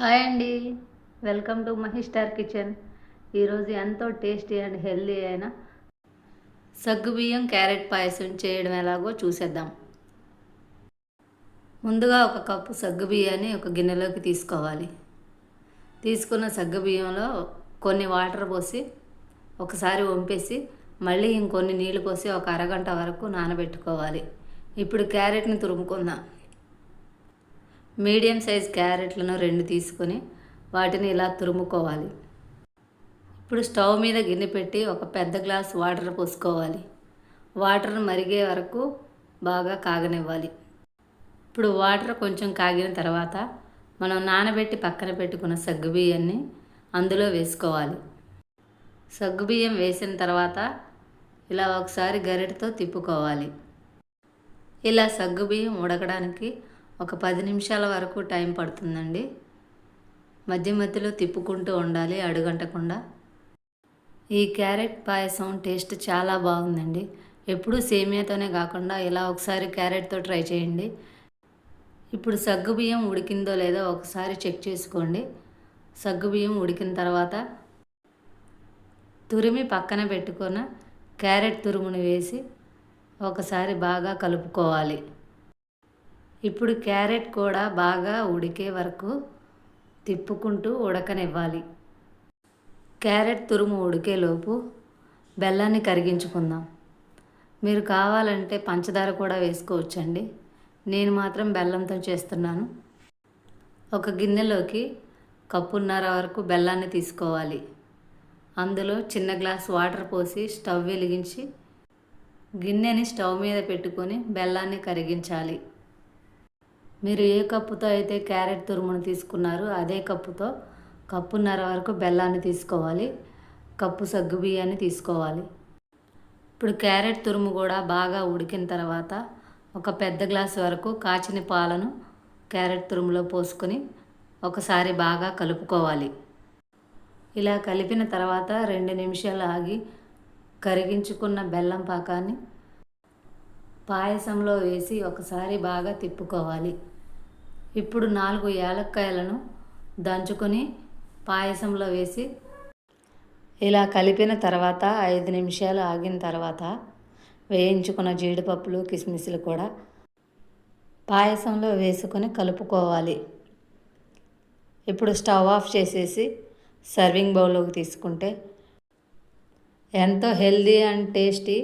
Hi అండి. Welcome to Mahesh star kitchen. ఈరోజు ఎంతో టేస్టీ అండ్ హెల్దీ అయిన సగ్గుబియ్యం క్యారెట్ పాయసం చేయడం ఎలాగో చూసేద్దాం. ముందుగా ఒక కప్పు సగ్గుబియ్యాన్ని ఒక గిన్నెలోకి తీసుకోవాలి. తీసుకున్న సగ్గుబియ్యంలో కొన్ని వాటర్ పోసి ఒకసారి వంపేసి మళ్ళీ ఇంకొన్ని నీళ్ళు పోసి ఒక అరగంట వరకు నానబెట్టుకోవాలి. ఇప్పుడు క్యారెట్ని తురుముకుందాం. మీడియం సైజ్ క్యారెట్లను రెండు తీసుకొని వాటిని ఇలా తురుముకోవాలి. ఇప్పుడు స్టవ్ మీద గిన్నె పెట్టి ఒక పెద్ద గ్లాస్ వాటర్ పోసుకోవాలి. వాటర్ మరిగే వరకు బాగా కాగనివ్వాలి. ఇప్పుడు వాటర్ కొంచెం కాగిన తర్వాత మనం నానబెట్టి పక్కన పెట్టుకున్న సగ్గుబియ్యాన్ని అందులో వేసుకోవాలి. సగ్గుబియ్యం వేసిన తర్వాత ఇలా ఒకసారి గరిటతో తిప్పుకోవాలి. ఇలా సగ్గుబియ్యం ఉడకడానికి ఒక పది నిమిషాల వరకు టైం పడుతుందండి. మధ్య మధ్యలో తిప్పుకుంటూ ఉండాలి అడుగంటకుండా. ఈ క్యారెట్ పాయసం టేస్ట్ చాలా బాగుందండి. ఎప్పుడూ సేమియాతోనే కాకుండా ఇలా ఒకసారి క్యారెట్తో ట్రై చేయండి. ఇప్పుడు సగ్గుబియ్యం ఉడికిందో లేదో ఒకసారి చెక్ చేసుకోండి. సగ్గుబియ్యం ఉడికిన తర్వాత తురిమి పక్కన పెట్టుకున్న క్యారెట్ తురుముని వేసి ఒకసారి బాగా కలుపుకోవాలి. ఇప్పుడు క్యారెట్ కూడా బాగా ఉడికే వరకు తిప్పుకుంటూ ఉడకనివ్వాలి. క్యారెట్ తురుము ఉడికేలోపు బెల్లాన్ని కరిగించుకుందాం. మీరు కావాలంటే పంచదార కూడా వేసుకోవచ్చండి. నేను మాత్రం బెల్లంతో చేస్తున్నాను. ఒక గిన్నెలోకి కప్పున్నర వరకు బెల్లాన్ని తీసుకోవాలి. అందులో చిన్న గ్లాస్ వాటర్ పోసి స్టవ్ వెలిగించి గిన్నెని స్టవ్ మీద పెట్టుకొని బెల్లాన్ని కరిగించాలి. మీరు ఏ కప్పుతో అయితే క్యారెట్ తురుమును తీసుకున్నారో అదే కప్పుతో కప్పున్నర వరకు బెల్లాన్ని తీసుకోవాలి కప్పు సగ్గు బియ్యాన్ని తీసుకోవాలి. ఇప్పుడు క్యారెట్ తురుము కూడా బాగా ఉడికిన తర్వాత ఒక పెద్ద గ్లాస్ వరకు కాచిన పాలను క్యారెట్ తురుములో పోసుకొని ఒకసారి బాగా కలుపుకోవాలి. ఇలా కలిపిన తర్వాత రెండు నిమిషాలు ఆగి కరిగించుకున్న బెల్లం పాకాన్ని పాయసంలో వేసి ఒకసారి బాగా తిప్పుకోవాలి. ఇప్పుడు నాలుగు యాలక్కాయలను దంచుకొని పాయసంలో వేసి ఇలా కలిపిన తర్వాత ఐదు నిమిషాలు ఆగిన తర్వాత వేయించుకున్న జీడిపప్పులు కిస్మిస్లు కూడా పాయసంలో వేసుకొని కలుపుకోవాలి. ఇప్పుడు స్టవ్ ఆఫ్ చేసేసి సర్వింగ్ బౌల్లోకి తీసుకుంటే ఎంతో హెల్దీ అండ్ టేస్టీ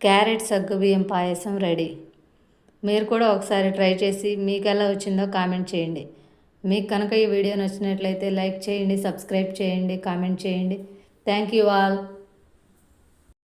క్యారెట్ సగ్గుబియ్యం పాయసం రెడీ. మీరు కూడా ఒకసారి ట్రై చేసి మీకు ఎలా వచ్చిందో కామెంట్ చేయండి. మీకు కనుక ఈ వీడియో నచ్చినట్లయితే లైక్ చేయండి సబ్స్క్రైబ్ చేయండి కామెంట్ చేయండి. Thank you all.